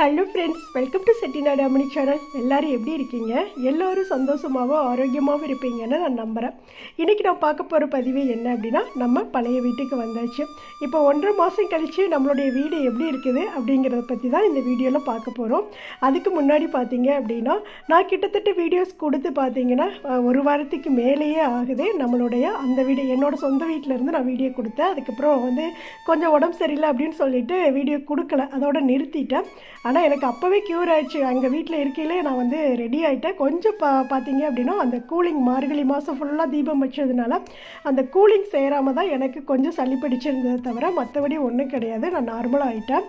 Hello friends welcome to Chettinad Ammani channel எல்லோரும் எப்படி இருக்கீங்க? எல்லோரும் சந்தோஷமாகவும் ஆரோக்கியமாகவும் இருப்பீங்கன்னு நான் நம்புகிறேன் இன்றைக்கி நான் பார்க்க போகிற பதிவு என்ன அப்படின்னா நம்ம பழைய வீட்டுக்கு வந்தாச்சு. இப்போ ஒன்றரை மாதம் கழித்து நம்மளுடைய வீடு எப்படி இருக்குது அப்படிங்கிறத பற்றி தான் இந்த வீடியோவில் பார்க்க போகிறோம் அதுக்கு முன்னாடி பார்த்தீங்க அப்படின்னா நான் கிட்டத்தட்ட வீடியோஸ் கொடுத்து பார்த்தீங்கன்னா ஒரு வாரத்துக்கு மேலேயே ஆகுது. நம்மளுடைய அந்த வீடு என்னோடய சொந்த வீட்டில் இருந்து நான் வீடியோ கொடுத்தேன். அதுக்கப்புறம் வந்து கொஞ்சம் உடம்பு சரியில்லை அப்படின்னு சொல்லிட்டு வீடியோ கொடுக்கல. அதோட நிறுத்திட்டேன். ஆனால் எனக்கு அப்போவே க்யூர் ஆயிடுச்சு. அங்கே வீட்டில் இருக்கையிலே நான் வந்து ரெடி ஆகிட்டேன் கொஞ்சம் பா பார்த்தீங்க அப்படின்னா அந்த கூலிங் மார்கழி மாதம் ஃபுல்லாக தீபம் வச்சதுனால அந்த கூலிங் சேராம தான் எனக்கு கொஞ்சம் சளி பிடிச்சிருந்ததை தவிர மற்றபடி ஒன்றும் கிடையாது. நான் நார்மலாக ஆகிட்டேன்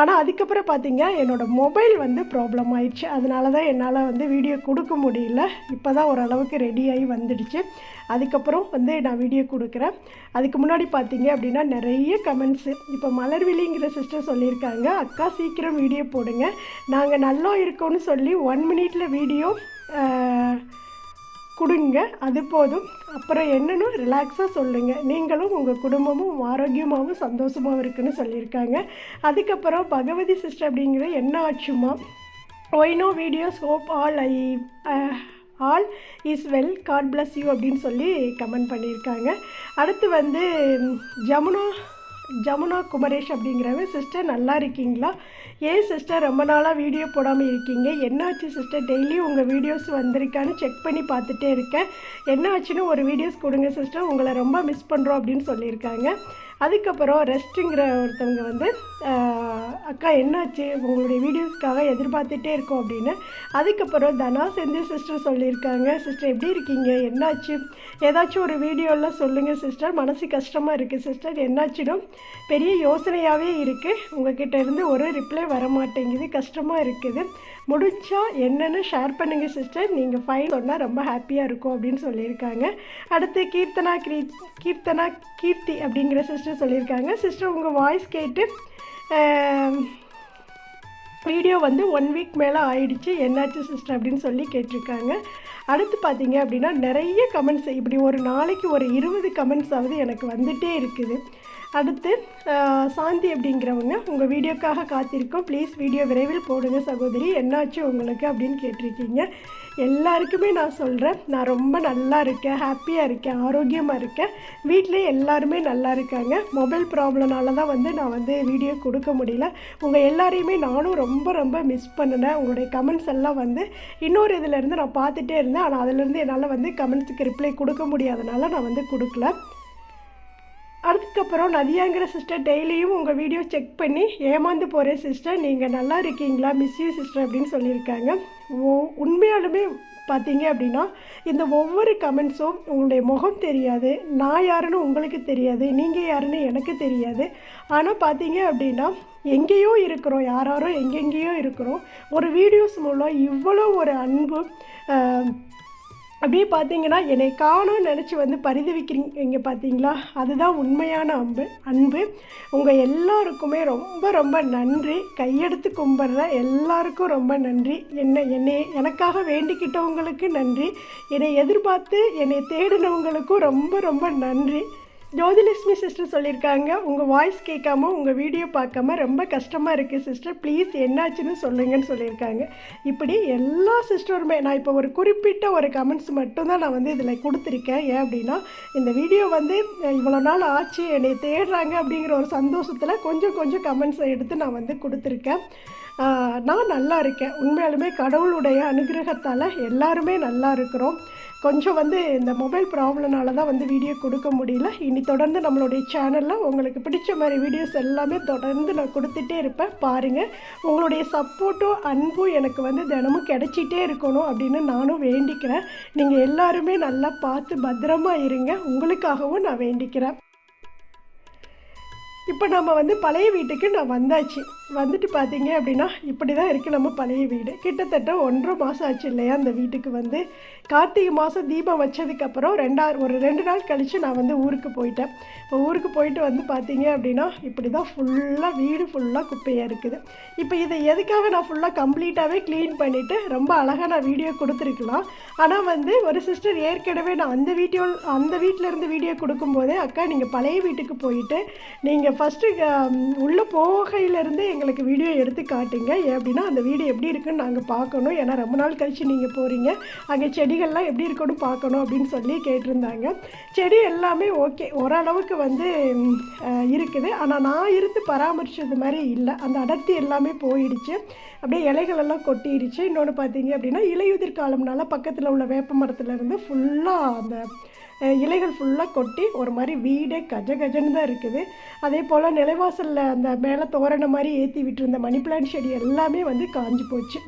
ஆனால் அதுக்கப்புறம் பார்த்தீங்கன்னா என்னோடய மொபைல் வந்து ப்ராப்ளம் ஆயிடுச்சு. அதனால தான் என்னால் வந்து வீடியோ கொடுக்க முடியல. இப்போ தான் ஓரளவுக்கு ரெடி ஆகி வந்துடுச்சு. அதுக்கப்புறம் வந்து நான் வீடியோ கொடுக்குறேன். அதுக்கு முன்னாடி பார்த்தீங்க அப்படின்னா நிறைய கமெண்ட்ஸு இப்போ மலர்விழிங்கிற சிஸ்டர் சொல்லியிருக்காங்க அக்கா சீக்கிரம் வீடியோ போடுங்க. நாங்கள் நல்லா இருக்கோம்னு சொல்லி ஒன் மினிட்டில் வீடியோ கொடுங்க அது போதும். அப்புறம் என்னன்னு ரிலாக்ஸாக சொல்லுங்கள் நீங்களும் உங்கள் குடும்பமும் ஆரோக்கியமாகவும் சந்தோஷமாகவும் இருக்குன்னு சொல்லியிருக்காங்க. அதுக்கப்புறம் பகவதி சிஸ்டர் அப்படிங்கிற என்ன ஆச்சுமா? Why no videos hope all I all is well God bless you அப்படின்னு சொல்லி கமெண்ட் பண்ணியிருக்காங்க. அடுத்து வந்து ஜமுனா ஜமுனா குமரேஷ் அப்படிங்கிறவங்க சிஸ்டர் நல்லா இருக்கீங்களா? ஏன் சிஸ்டர் ரொம்ப நாளாக வீடியோ போடாமல் இருக்கீங்க? என்னாச்சு சிஸ்டர்? டெய்லி உங்கள் வீடியோஸ் வந்திருக்கான்னு செக் பண்ணி பார்த்துட்டே இருக்கேன். என்ன ஆச்சுன்னு ஒரு வீடியோஸ் கொடுங்க சிஸ்டர். உங்களை ரொம்ப மிஸ் பண்ணுறோம் அப்படின்னு சொல்லியிருக்காங்க. அதுக்கப்புறம் ரெஸ்ட்டுங்கிற ஒருத்தவங்க வந்து அக்கா என்னாச்சு? உங்களுடைய வீடியோஸ்க்காக எதிர்பார்த்துட்டே இருக்கோம் அப்படின்னு. அதுக்கப்புறம் தனா செந்தில் சிஸ்டர் சொல்லியிருக்காங்க. சிஸ்டர் எப்படி இருக்கீங்க? என்னாச்சு? ஏதாச்சும் ஒரு வீடியோலாம் சொல்லுங்கள் சிஸ்டர். மனசு கஷ்டமாக இருக்குது சிஸ்டர். என்னாச்சுடும்? பெரிய யோசனையாகவே இருக்குது உங்ககிட்ட இருந்து ஒரு ரிப்ளை வர மாட்டேங்குது கஷ்டமாக இருக்குது. முடிஞ்சால் என்னென்னு ஷேர் பண்ணுங்கள் சிஸ்டர். நீங்கள் ஃபைன் சொன்னால் ரொம்ப ஹாப்பியாக இருக்கும் அப்படின்னு சொல்லியிருக்காங்க. அடுத்து கீர்த்தனா கிரீ கீர்த்தனா கீர்த்தி அப்படிங்கிற சிஸ்டர் சொல்லியிருக்காங்க. சிஸ்டர் உங்கள் வாய்ஸ் கேட்டு வீடியோ வந்து ஒன் வீக் மேலே ஆயிடுச்சு. என்னாச்சு சிஸ்டர் அப்படின்னு சொல்லி கேட்டிருக்காங்க. அடுத்து பார்த்தீங்க அப்படின்னா நிறைய கமெண்ட்ஸ் இப்படி ஒரு நாளைக்கு ஒரு இருபது கமெண்ட்ஸ் எனக்கு வந்துட்டே இருக்குது. அடுத்து சாந்தி அப்படிங்கிறவங்க உங்கள் வீடியோக்காக காத்திருக்கோம். ப்ளீஸ் வீடியோ விரைவில் போடுங்க சகோதரி. என்னாச்சு உங்களுக்கு அப்படின்னு கேட்டிருக்கீங்க. எல்லாருக்குமே நான் சொல்கிறேன் நான் ரொம்ப நல்லா இருக்கேன். ஹாப்பியாக இருக்கேன். ஆரோக்கியமாக இருக்கேன். வீட்டிலே எல்லாருமே நல்லா இருக்காங்க. மொபைல் ப்ராப்ளம்னால தான் வந்து நான் வந்து வீடியோ கொடுக்க முடியல. உங்கள் எல்லாரையுமே நானும் ரொம்ப ரொம்ப மிஸ் பண்ணினேன். உங்களுடைய கமெண்ட்ஸ் எல்லாம் வந்து இன்னொரு இதிலேருந்து நான் பார்த்துட்டே இருந்தேன். ஆனால் அதிலேருந்து என்னால் வந்து கமெண்ட்ஸுக்கு ரிப்ளை கொடுக்க முடியாதனால நான் வந்து கொடுக்கல. அதுக்கப்புறம் நதியாங்கிற சிஸ்டர் டெய்லியும் உங்கள் வீடியோ செக் பண்ணி ஏமாந்து போகிறேன் சிஸ்டர் நீங்கள் நல்லா இருக்கீங்களா? மிஸ் யூ சிஸ்டர் அப்படின்னு சொல்லியிருக்காங்க. ஓ உண்மையாலுமே பார்த்தீங்க அப்படின்னா இந்த ஒவ்வொரு கமெண்ட்ஸும் உங்களுடைய முகம் தெரியாது நான் யாருன்னு உங்களுக்கு தெரியாது நீங்கள் யாருன்னு எனக்கு தெரியாது. ஆனால் பார்த்தீங்க அப்படின்னா எங்கேயோ இருக்கிறோம் யாராரோ எங்கெங்கேயோ இருக்கிறோம். ஒரு வீடியோஸ் மூலம் இவ்வளோ ஒரு அன்பு அப்படியே பார்த்தீங்கன்னா என்னை காணும் நினச்சி வந்து பரிதவிக்கிறீங்க பார்த்தீங்களா? அதுதான் உண்மையான அன்பு அன்பு. உங்கள் எல்லாருக்குமே ரொம்ப ரொம்ப நன்றி. கையெடுத்து கும்பிட்ற எல்லாருக்கும் ரொம்ப நன்றி. என்னை என்னை எனக்காக வேண்டிக்கிட்டவங்களுக்கு நன்றி. என்னை எதிர்பார்த்து என்னை தேடினவங்களுக்கும் ரொம்ப ரொம்ப நன்றி. ஜோதிலட்சுமி சிஸ்டர் சொல்லியிருக்காங்க. உங்கள் வாய்ஸ் கேட்காம உங்கள் வீடியோ பார்க்காம ரொம்ப கஷ்டமாக இருக்குது சிஸ்டர் ப்ளீஸ் என்னாச்சுன்னு சொல்லுங்கன்னு சொல்லியிருக்காங்க. இப்படி எல்லா சிஸ்டருமே நான் இப்போ ஒரு குறிப்பிட்ட ஒரு கமெண்ட்ஸ் மட்டும்தான் நான் வந்து இதில் கொடுத்துருக்கேன். ஏன் அப்படின்னா இந்த வீடியோ வந்து இவ்வளோ நாள் ஆச்சு என்னை தேடுறாங்க அப்படிங்கிற ஒரு சந்தோஷத்தில் கொஞ்சம் கொஞ்சம் கமெண்ட்ஸை எடுத்து நான் வந்து கொடுத்துருக்கேன். நான் நல்லா இருக்கேன். உண்மையாலுமே கடவுளுடைய அனுகிரகத்தால் எல்லாருமே நல்லா இருக்கிறோம். கொஞ்சம் வந்து இந்த மொபைல் ப்ராப்ளம்னால தான் வந்து வீடியோ கொடுக்க முடியல. இனி தொடர்ந்து நம்மளுடைய சேனலில் உங்களுக்கு பிடிச்ச மாதிரி வீடியோஸ் எல்லாமே தொடர்ந்து நான் கொடுத்துட்டே இருப்பேன். பாருங்கள் உங்களுடைய சப்போர்ட்டும் அன்பும் எனக்கு வந்து தினமும் கிடைச்சிட்டே இருக்கணும் அப்படின்னு நானும் வேண்டிக்கிறேன். நீங்கள் எல்லாருமே நல்லா பார்த்து பத்திரமா இருங்க. உங்களுக்காகவும் நான் வேண்டிக்கிறேன். இப்போ நம்ம வந்து பழைய வீட்டுக்கு நான் வந்தாச்சு. வந்துட்டு பார்த்தீங்க அப்படின்னா இப்படி தான் இருக்குது நம்ம பழைய வீடு. கிட்டத்தட்ட ஒன்றரை மாதம் ஆச்சு இல்லையா அந்த வீட்டுக்கு வந்து. கார்த்திகை மாதம் தீபம் வச்சதுக்கப்புறம் ரெண்டா ஒரு ரெண்டு நாள் கழித்து நான் வந்து ஊருக்கு போயிட்டேன். இப்போ ஊருக்கு போயிட்டு வந்து பார்த்தீங்க அப்படின்னா இப்படி தான் ஃபுல்லாக வீடு ஃபுல்லாக குப்பையாக இருக்குது. இப்போ இதை எதுக்காக நான் ஃபுல்லாக கம்ப்ளீட்டாகவே க்ளீன் பண்ணிவிட்டு ரொம்ப அழகாக நான் வீடியோ கொடுத்துருக்கலாம். ஆனால் வந்து ஒரு சிஸ்டர் ஏற்கனவே நான் அந்த வீடியோ அந்த வீட்டில் இருந்து வீடியோ கொடுக்கும்போதே அக்கா நீங்கள் பழைய வீட்டுக்கு போயிட்டு நீங்கள் நீங்கள் ஃபஸ்ட்டு உள்ளே போகையிலேருந்து எங்களுக்கு வீடியோ எடுத்து காட்டுங்க. ஏன் அப்படின்னா அந்த வீடு எப்படி இருக்குன்னு நாங்கள் பார்க்கணும். ஏன்னா ரொம்ப நாள் கழித்து நீங்கள் போகிறீங்க அங்கே செடிகள்லாம் எப்படி இருக்குன்னு பார்க்கணும் அப்படின்னு சொல்லி கேட்டிருந்தாங்க. செடி எல்லாமே ஓகே ஓரளவுக்கு வந்து இருக்குது. ஆனால் நான் இருந்து பராமரித்தது மாதிரி இல்லை. அந்த அடர்த்தி எல்லாமே போயிடுச்சு. அப்படியே இலைகளெல்லாம் கொட்டிடுச்சு இன்னொன்று பார்த்தீங்க அப்படின்னா இலையுதிர் காலம்னால பக்கத்தில் உள்ள வேப்ப மரத்துலேருந்து ஃபுல்லாக அந்த இலைகள் ஃபுல்லாக கொட்டி ஒரு மாதிரி வீடே கஜ கஜன்னு தான் இருக்குது. அதே போல் நிலைவாசலில் அந்த மேலே தோரணை மாதிரி ஏற்றி விட்டுருந்த மணி பிளான்ட் செடி எல்லாமே வந்து காஞ்சி போச்சு.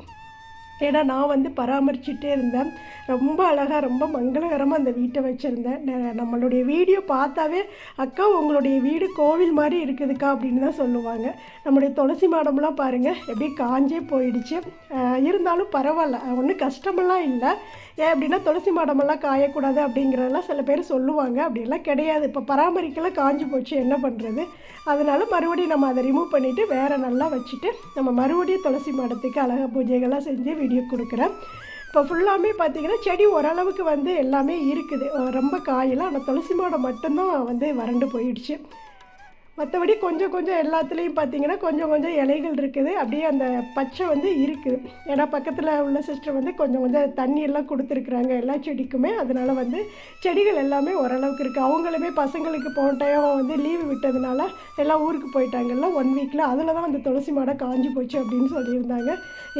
ஏன்னா நான் வந்து பராமரிச்சுட்டே இருந்தேன். ரொம்ப அழகாக ரொம்ப மங்களகரமாக அந்த வீட்டை வச்சுருந்தேன். நம்மளுடைய வீடியோ பார்த்தாவே அக்கா உங்களுடைய வீடு கோவில் மாதிரி இருக்குதுக்கா அப்படின்னு தான் சொல்லுவாங்க. நம்முடைய துளசி மாடம்லாம் பாருங்கள் எப்படி காஞ்சே போயிடுச்சு. இருந்தாலும் பரவாயில்ல ஒன்றும் கஷ்டமெல்லாம் இல்லை. ஏன் அப்படின்னா துளசி மாடமெல்லாம் காயக்கூடாது அப்படிங்கிறதெல்லாம் சில பேர் சொல்லுவாங்க. அப்படிலாம் கிடையாது. இப்போ பராமரிக்கலாம் காஞ்சி போச்சு என்ன பண்ணுறது அதனால மறுபடியும் நம்ம அதை ரிமூவ் பண்ணிவிட்டு வேறு நல்லா வச்சுட்டு நம்ம மறுபடியும் துளசி மாடத்துக்கு அழகாக பூஜைகள்லாம் செஞ்சு வீடியோ கொடுக்குறேன். இப்போ ஃபுல்லாமே பார்த்தீங்கன்னா செடி ஓரளவுக்கு வந்து எல்லாமே இருக்குது. ரொம்ப காயெல்லாம் ஆனால் துளசி மாடம் மட்டும்தான் வந்து வறண்டு போயிடுச்சு. மற்றபடி கொஞ்சம் கொஞ்சம் எல்லாத்துலேயும் பார்த்தீங்கன்னா கொஞ்சம் கொஞ்சம் இலைகள் இருக்குது. அப்படியே அந்த பச்சை வந்து இருக்குது. ஏன்னா பக்கத்தில் உள்ள சிஸ்டர் வந்து கொஞ்சம் கொஞ்சம் தண்ணி எல்லாம் கொடுத்துருக்குறாங்க எல்லா செடிக்குமே. அதனால் வந்து செடிகள் எல்லாமே ஓரளவுக்கு இருக்குது அவங்களுமே பசங்களுக்கு போன டைம் வந்து லீவு விட்டதுனால எல்லாம் ஊருக்கு போயிட்டாங்கல்ல ஒன் வீக்கில் அதில் தான் அந்த துளசி மாடம் காஞ்சி போச்சு அப்படின்னு சொல்லியிருந்தாங்க.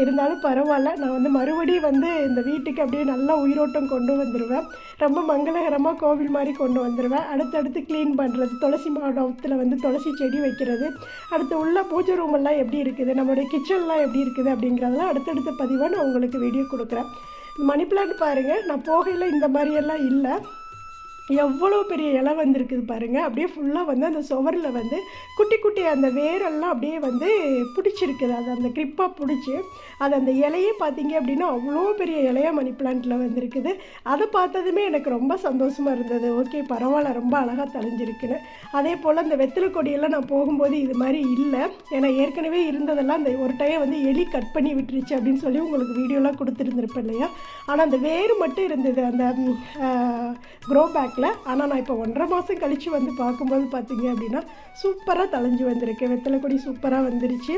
இருந்தாலும் பரவாயில்ல. நான் வந்து மறுபடியும் வந்து இந்த வீட்டுக்கு அப்படியே நல்லா உயிரோட்டம் கொண்டு வந்துடுவேன் ரொம்ப மங்களகரமாக கோவில் மாதிரி கொண்டு வந்துடுவேன் அடுத்தடுத்து க்ளீன் பண்ணுறது துளசி மாடத்தில் வந்து துளசி செடி வைக்கிறது. அடுத்து உள்ள பூஜை ரூமெல்லாம் எப்படி இருக்குது? நம்மளுடைய கிச்சன்லாம் எப்படி இருக்குது அப்படிங்கிறதெல்லாம் அடுத்தடுத்த பதிவாக நான் உங்களுக்கு வீடியோ கொடுக்குறேன். மணி பிளான்ட் பாருங்கள் நான் போகையில் இந்த மாதிரியெல்லாம் இல்லை. எவ்வளோ பெரிய இலை வந்திருக்குது பாருங்கள் அப்படியே ஃபுல்லாக வந்து அந்த சுவரில் வந்து குட்டி குட்டி அந்த வேரெல்லாம் அப்படியே வந்து பிடிச்சிருக்குது. அது அந்த கிரிப்பாக பிடிச்சி அது அந்த இலையே பார்த்தீங்க அப்படின்னா அவ்வளோ பெரிய இலையா மணி பிளான்ட்டில் வந்திருக்குது. அதை பார்த்ததுமே எனக்கு ரொம்ப சந்தோஷமாக இருந்தது. ஓகே பரவாயில்ல ரொம்ப அழகாக தெளிஞ்சிருக்குன்னு. அதே போல் அந்த வெத்தலை கொடியெல்லாம் நான் போகும்போது இது மாதிரி இல்லை. ஏன்னா ஏற்கனவே இருந்ததெல்லாம் அந்த ஒரு டைம் வந்து எலி கட் பண்ணி விட்டுருச்சு அப்படின்னு சொல்லி உங்களுக்கு வீடியோலாம் கொடுத்துருந்துருப்பேன் இல்லையா? ஆனால் அந்த வேர் மட்டும் இருந்தது. அந்த க்ரோ பேக் பார்க்கல. ஆனால் நான் இப்போ ஒன்றரை மாதம் கழித்து வந்து பார்க்கும்போது பார்த்தீங்க அப்படின்னா சூப்பராக தலைஞ்சு வந்திருக்கு. வெத்தலை கொடி சூப்பராக வந்துருச்சு.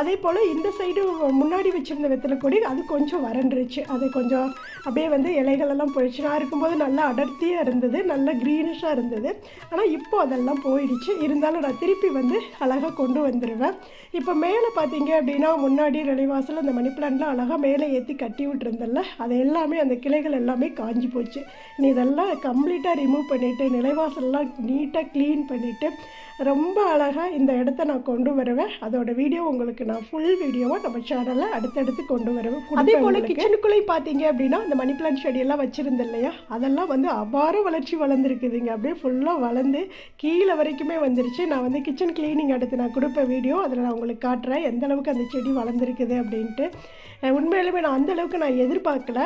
அதே போல் இந்த சைடு முன்னாடி வச்சுருந்த வெத்தலை கொடி அது கொஞ்சம் வறண்டுருச்சு. அது கொஞ்சம் அப்படியே வந்து இலைகள் எல்லாம் போயிடுச்சு. நான் இருக்கும்போது நல்லா அடர்த்தியாக இருந்தது நல்லா க்ரீனிஷாக இருந்தது. ஆனால் இப்போ அதெல்லாம் போயிடுச்சு. இருந்தாலும் நான் திருப்பி வந்து அழகாக கொண்டு வந்துடுவேன் இப்போ மேலே பார்த்தீங்க அப்படின்னா முன்னாடி நிலைவாசல் அந்த மணி பிளான்ட்லாம் அழகாக மேலே ஏற்றி கட்டி விட்டுருந்தல அது எல்லாமே அந்த கிளைகள் எல்லாமே காஞ்சி போச்சு. நீ இதெல்லாம் கம்ப்ளீட்டாக ரிமூவ் பண்ணிவிட்டு நிலைவாசல்லாம் நீட்டாக க்ளீன் பண்ணிவிட்டு ரொம்ப அழகாக இந்த இடத்த நான் கொண்டு வருவேன். அதோட வீடியோ உங்களுக்கு நான் ஃபுல் வீடியோவாக நம்ம சேனலில் அடுத்தடுத்து கொண்டு வருவேன். அதே போல் கிச்சனுக்குள்ளே பார்த்தீங்க அப்படின்னா அந்த மணி பிளான்ட் செடியெல்லாம் வச்சுருந்தேன் இல்லையா? அதெல்லாம் வந்து அபார வளர்ச்சி வளர்ந்துருக்குதுங்க. அப்படியே ஃபுல்லாக வளர்ந்து கீழே வரைக்குமே வந்துருச்சு. நான் வந்து கிச்சன் க்ளீனிங் அடுத்து நான் கொடுப்ப வீடியோ அதில் நான் உங்களுக்கு காட்டுறேன் எந்த அளவுக்கு அந்த செடி வளர்ந்துருக்குது அப்படின்ட்டு. உண்மையிலுமே நான் அந்த அளவுக்கு நான் எதிர்பார்க்கல.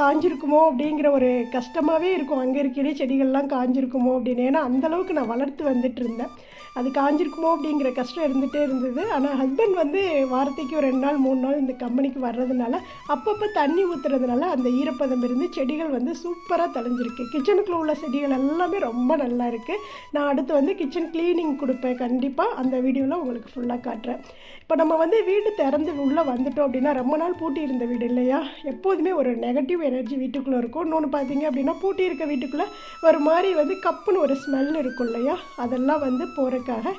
காஞ்சிருக்குமோ அப்படிங்கிற ஒரு கஷ்டமாகவே இருக்கும். அங்கே இருக்கிற செடிகள்லாம் காஞ்சிருக்குமோ அப்படின்னு. ஏன்னா அந்த அளவுக்கு நான் வளர்த்து வந்துட்டு இருந்தேன். அது காஞ்சிருக்குமோ அப்படிங்கிற கஷ்டம் இருந்துகிட்டே இருந்தது. ஆனால் ஹஸ்பண்ட் வந்து வாரத்துக்கு ஒரு ரெண்டு நாள் மூணு நாள் இந்த கம்பெனிக்கு வர்றதுனால அப்பப்போ தண்ணி ஊற்றுறதுனால அந்த ஈரப்பதம் இருந்து செடிகள் வந்து சூப்பராக தெளிஞ்சிருக்கு. கிச்சனுக்குள்ளே உள்ள செடிகள் எல்லாமே ரொம்ப நல்லா இருக்குது நான் அடுத்து வந்து கிச்சன் க்ளீனிங் கொடுப்பேன். கண்டிப்பாக அந்த வீடியோவில் உங்களுக்கு ஃபுல்லாக காட்டுறேன். இப்போ நம்ம வந்து வீடு திறந்து உள்ளே வந்துட்டோம் அப்படின்னா ரொம்ப நாள் பூட்டி இருந்த வீடு இல்லையா? எப்போதுமே ஒரு நெகட்டிவ் எனர்ஜி வீட்டுக்குள்ளே இருக்கும். இன்னொன்று பார்த்தீங்க அப்படின்னா பூட்டி இருக்க வீட்டுக்குள்ளே ஒரு மாதிரி வந்து கப்புன்னு ஒரு ஸ்மெல் இருக்கும் இல்லையா? அதெல்லாம் வந்து போகிற போகிறதுக்காக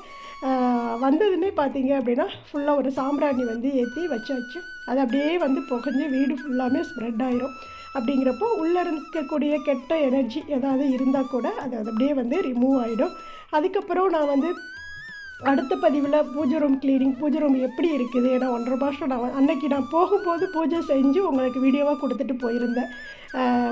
வந்ததுமே பார்த்தீங்க அப்படின்னா ஃபுல்லாக ஒரு சாம்பிராணி வந்து ஏற்றி வச்சாச்சு. அது அப்படியே வந்து புகஞ்சு வீடு ஃபுல்லாமே ஸ்ப்ரெட் ஆயிரும். அப்படிங்கிறப்போ உள்ளே இருக்கக்கூடிய கெட்ட எனர்ஜி ஏதாவது இருந்தால் கூட அது அது அப்படியே வந்து ரிமூவ் ஆகிடும் அதுக்கப்புறம் நான் வந்து அடுத்த பதிவில் பூஜை ரூம் க்ளீனிங் பூஜை ரூம் எப்படி இருக்குது? ஏன்னா ஒன்றரை மாதம் நான் அன்னைக்கு நான் போகும்போது பூஜை செஞ்சு உங்களுக்கு வீடியோவாக கொடுத்துட்டு போயிருந்தேன்.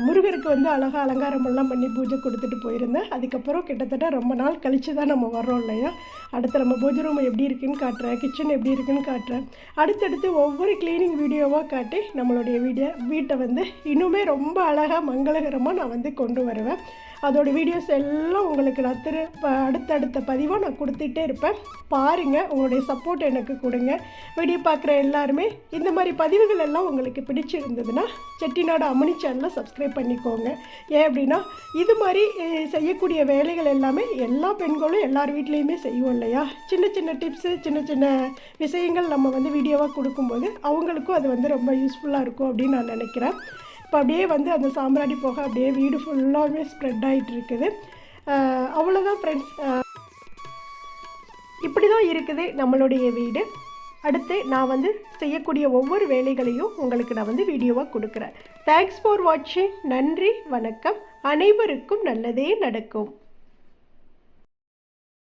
முருகருக்கு வந்து அழகாக அலங்காரமெல்லாம் பண்ணி பூஜை கொடுத்துட்டு போயிருந்தேன். அதுக்கப்புறம் கிட்டத்தட்ட ரொம்ப நாள் கழித்து தான் நம்ம வர்றோம் இல்லையா? அடுத்து நம்ம பூஜை ரூம் எப்படி இருக்குன்னு காட்டுறேன் கிச்சன் எப்படி இருக்குன்னு காட்டுறேன். அடுத்தடுத்து ஒவ்வொரு க்ளீனிங் வீடியோவாக காட்டி நம்மளுடைய வீடியோ வீட்டை வந்து இன்னுமே ரொம்ப அழகாக மங்களகரமாக நான் வந்து கொண்டு வருவேன். அதோடய வீடியோஸ் எல்லாம் உங்களுக்கு நான் திரு அடுத்தடுத்த பதிவாக நான் கொடுத்துட்டே இருப்பேன். பாருங்கள் உங்களுடைய சப்போர்ட் எனக்கு கொடுங்க. வீடியோ பார்க்குற எல்லாருமே இந்த மாதிரி பதிவுகள் எல்லாம் உங்களுக்கு பிடிச்சிருந்ததுன்னா செட்டிநாடு அம்மணி சேனலை சப்ஸ்கிரைப் பண்ணிக்கோங்க. ஏன் அப்படின்னா இது மாதிரி செய்யக்கூடிய வேலைகள் எல்லாமே எல்லா பெண்களும் எல்லார் வீட்லேயுமே செய்வோம் இல்லையா? சின்ன சின்ன டிப்ஸு சின்ன சின்ன விஷயங்கள் நம்ம வந்து வீடியோவாக கொடுக்கும்போது அவங்களுக்கும் அது வந்து ரொம்ப யூஸ்ஃபுல்லாக இருக்கும் அப்படின்னு நான் நினைக்கிறேன். இப்போ அப்படியே வந்து அந்த சாம்பிராணி போக அப்படியே வீடு ஃபுல்லாகவே ஸ்ப்ரெட் ஆகிட்டு இருக்குது அவ்வளோதான் ஃப்ரெண்ட்ஸ் இப்படி தான் இருக்குது நம்மளுடைய வீடு. அடுத்து நான் வந்து செய்யக்கூடிய ஒவ்வொரு வேலைகளையும் உங்களுக்கு நான் வந்து வீடியோவாக கொடுக்குறேன். தேங்க்ஸ் ஃபார் வாட்சிங் நன்றி வணக்கம். அனைவருக்கும் நல்லதே நடக்கும்.